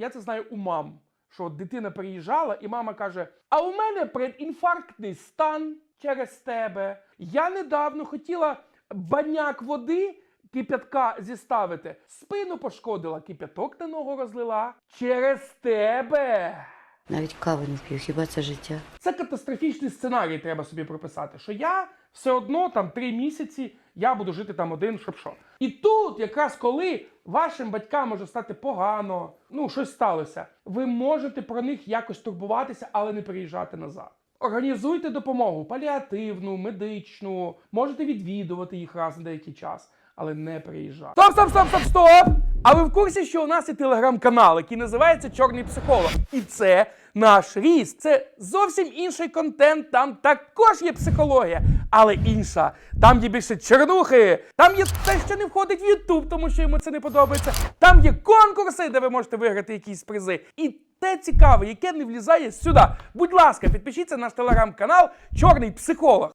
я це знаю у мам. Що дитина приїжджала, і мама каже: А у мене предінфарктний стан через тебе. Я недавно хотіла баняк води кип'ятка зіставити. Спину пошкодила, кип'яток на ногу розлила. Через тебе. Навіть кави не п'ю, хіба це життя? Це катастрофічний сценарій треба собі прописати, що я все одно там три місяці я буду жити там один, щоб що. І тут, якраз коли вашим батькам може стати погано, ну щось сталося, ви можете про них якось турбуватися, але не приїжджати назад. Організуйте допомогу паліативну, медичну, можете відвідувати їх раз на деякий час, але не приїжджати. Стоп, стоп, стоп, стоп, стоп! А ви в курсі, що у нас є телеграм-канал, який називається Чорний психолог? І це наш ріст. Це зовсім інший контент. Там також є психологія, але інша. Там є більше чернухи. Там є те, що не входить в Ютуб, тому що йому це не подобається. Там є конкурси, де ви можете виграти якісь призи. І те цікаве, яке не влізає сюди. Будь ласка, підпишіться на наш телеграм-канал Чорний психолог.